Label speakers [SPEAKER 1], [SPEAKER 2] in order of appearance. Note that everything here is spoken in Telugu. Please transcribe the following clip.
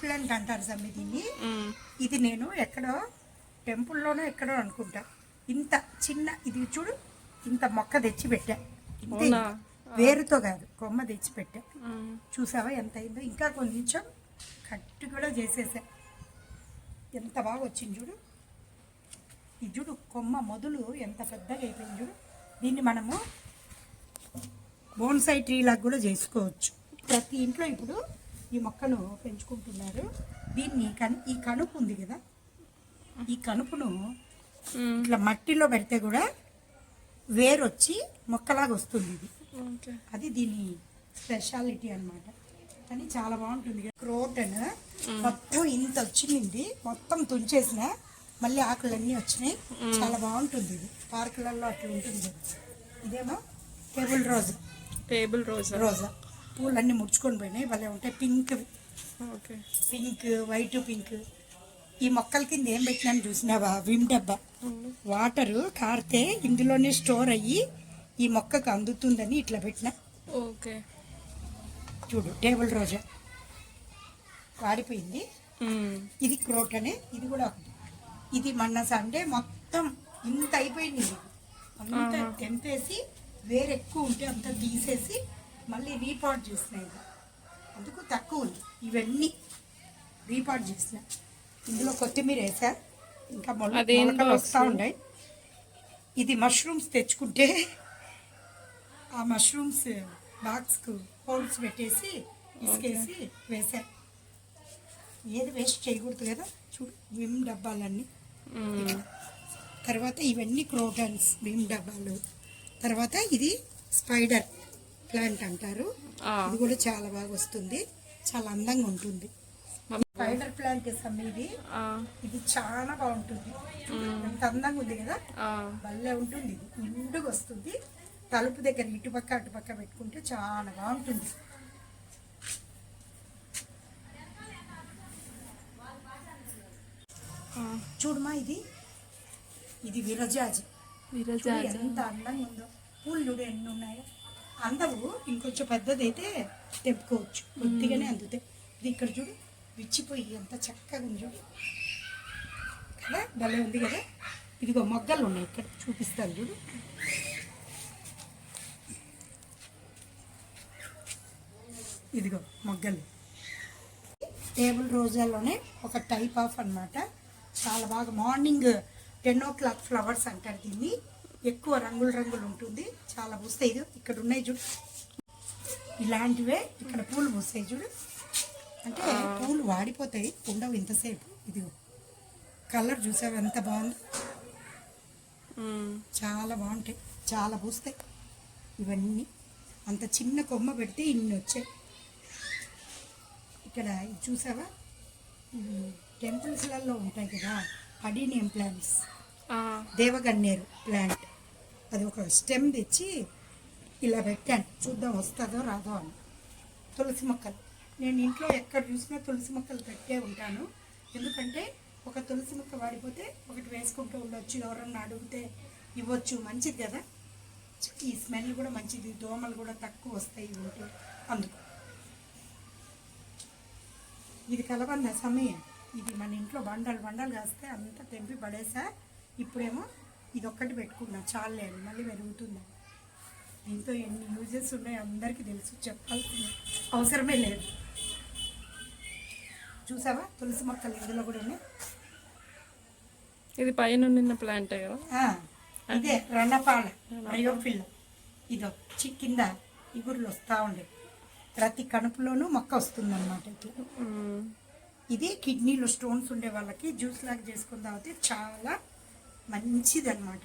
[SPEAKER 1] ప్లాంట్ అంటారు సమ్మి దీన్ని. ఇది నేను ఎక్కడో టెంపుల్లోనో ఎక్కడో అనుకుంటా. ఇంత చిన్న ఇది చూడు ఇంత మొక్క తెచ్చి పెట్టా? ఇంత. వేరుతో కాదు కొమ్మ తెచ్చి పెట్టా. చూసావా ఎంత అయిందో? ఇంకా కొంచెం కట్టు కూడా చేసేసా. ఎంత బాగా వచ్చింది చూడు. ఈ చూడు కొమ్మ మొదలు ఎంత పెద్దగా అయిపోయింది చూడు. దీన్ని మనము బోన్సై ట్రీ లాగా కూడా చేసుకోవచ్చు. ప్రతి ఇంట్లో ఇప్పుడు ఈ మొక్కను పెంచుకుంటున్నారు. దీన్ని కను ఈ కనుపు ఉంది కదా? ఈ కనుపును ఇట్లా మట్టిలో పెడితే కూడా వేరొచ్చి మొక్కలాగా వస్తుంది ఇది. అది దీని స్పెషాలిటీ అన్నమాట. కానీ చాలా బాగుంటుంది క్రోటన్ మొత్తం ఇంత వచ్చింది. మొత్తం తుంచేసిన మళ్ళీ ఆకులన్నీ వచ్చినాయి. చాలా బాగుంటుంది ఇది. పార్కులలో అట్లా ఉంటుంది ఇదేమో టేబుల్ రోజా.
[SPEAKER 2] టేబుల్ రోజా?
[SPEAKER 1] రోజా. పూలన్నీ ముడుచుకొని పోయినాయి. భలే ఉంటాయి. Pink
[SPEAKER 2] okay.
[SPEAKER 1] Pink white pink ఈ మొక్కల కింద ఏం పెట్టినాను చూసినావా? విమ్ డబ్బా. వాటరు కారితే ఇందులోనే స్టోర్ అయ్యి ఈ మొక్కకు అందుతుందని ఇట్లా పెట్టిన.
[SPEAKER 2] ఓకే.
[SPEAKER 1] చూడు టేబుల్ రోజా. వాడిపోయింది. ఇది క్రోటనే ఇది కూడా ఇది మొన్న సండే మొత్తం ఇంత అయిపోయింది. అంతా తెంపేసి వేరే ఎక్కువ ఉంటే అంతా తీసేసి మళ్ళీ రీపాట్ చేసిన ఇది. అందుకు తక్కువ ఉంది. iవన్నీ రీపాట్ చేసిన. ఇందులో కొత్తిమీర వేసా. ఇంకా మొలకలు? వస్తూ ఉన్నాయి. ఇది మష్రూమ్స్ తెచ్చుకుంటే ఆ మష్రూమ్స్ బాక్స్కు హోల్స్ పెట్టేసి ఇసుకేసి వేసా. ఏది వేస్ట్ చేయకూడదు కదా. చూడు విమ్ డబ్బాలన్నీ. తర్వాత ఇవన్నీ క్రోటన్స్ విమ్ డబ్బాలు. తర్వాత ఇది స్పైడర్. ప్లాంట్ అంటారు. ఇది కూడా చాలా బాగా వస్తుంది. చాలా అందంగా ఉంటుంది. స్పైడర్ ప్లాంట్ వేసాం ఇది. ఇది చాలా బాగుంటుంది. ఎంత అందంగా ఉంది కదా. భలే ఉంటుంది ఇది. నిండుగా వస్తుంది. తలుపు దగ్గర ఇటుపక్క అటుపక్క పెట్టుకుంటే చాలా బాగుంటుంది. చూడమా ఇది? ఇది విరజాజి.
[SPEAKER 2] విరజాజి.
[SPEAKER 1] ఎంత అందంగా ఉందో. పూలు చూడు ఎన్ని ఉన్నాయో. అందవు. ఇంకొంచెం పెద్దదైతే తెంపుకోవచ్చు. కొద్దిగానే అందుతాయి ఇది ఇక్కడ చూడు విచ్చిపోయి ఎంత చక్కగా ఉంది చూడు. కదా? భలే ఉంది కదా? ఇదిగో మొగ్గలు ఉన్నాయి ఇక్కడ చూపిస్తాను చూడు. ఇదిగో మొగ్గలు. టేబుల్ రోజాలోనే ఒక టైప్ ఆఫ్ అన్నమాట. చాలా బాగా morning ten o'clock flowers అంటారు దీన్ని. ఎక్కువ రంగులు రంగులు ఉంటుంది. చాలా పూస్తాయి ఇది ఇక్కడ ఉన్నాయి చూడు. ఇలాంటివే ఇక్కడ పూలు పూస్తాయి చూడు. అంటే పూలు వాడిపోతాయి. ఉండవు ఇంతసేపు. ఇదిగో. కలర్ చూసావు? ఎంత బాగుంది. చాలా బాగుంటాయి. చాలా పూస్తాయి. ఇవన్నీ. అంత చిన్న కొమ్మ పెడితే ఇన్ని వచ్చాయి. ఇక్కడ ఇది చూసావా? టెంపుల్స్లలో ఉంటాయి కదా. Adenium plants. దేవగన్నేరు ప్లాంట్. అది ఒక స్టెమ్ తెచ్చి ఇలా పెట్టాను. చూద్దాం వస్తుందో రాదో అని. తులసి మొక్కలు. నేను ఇంట్లో ఎక్కడ చూసినా తులసి మొక్కలు పెట్టే ఉంటాను. ఎందుకంటే ఒక తులసి మొక్క వాడిపోతే ఒకటి వేసుకుంటూ ఉండొచ్చు. ఎవరన్నా అడిగితే ఇవ్వచ్చు. మంచిది కదా. ఈ స్మెల్ కూడా మంచిది. దోమలు కూడా తక్కువ వస్తాయి ఉంటే అందుకు. ఇది కలబంద సమయం. ఇది మన ఇంట్లో బండలు బండలు కాస్తే అంతా తెంపి పడేసా. ఇప్పుడేమో ఇది ఒక్కటి పెట్టుకున్నా చాలే అని మళ్ళీ పెరుగుతుంది? దీంతో ఎన్ని యూజెస్ ఉన్నాయో అందరికీ తెలుసు చెప్పాల్సిన అవసరమే లేదు. చూసావా? తులసి మొక్కలు ఇందులో కూడా ఉన్నాయి.
[SPEAKER 2] ఇది పైన నిన్న ప్లాంటే కదా?
[SPEAKER 1] ఇదే రణపాల రయోఫిల్ల ఇదో కింద ఇగురులు వస్తూ ఉండే. ప్రతి కణుపులోనూ మొక్క వస్తుందన్నమాట ఇట్లా. ఇది కిడ్నీలో స్టోన్స్ ఉండే వాళ్ళకి జ్యూస్ లాగా చేసుకుని తాగితే చాలా మంచిది అనమాట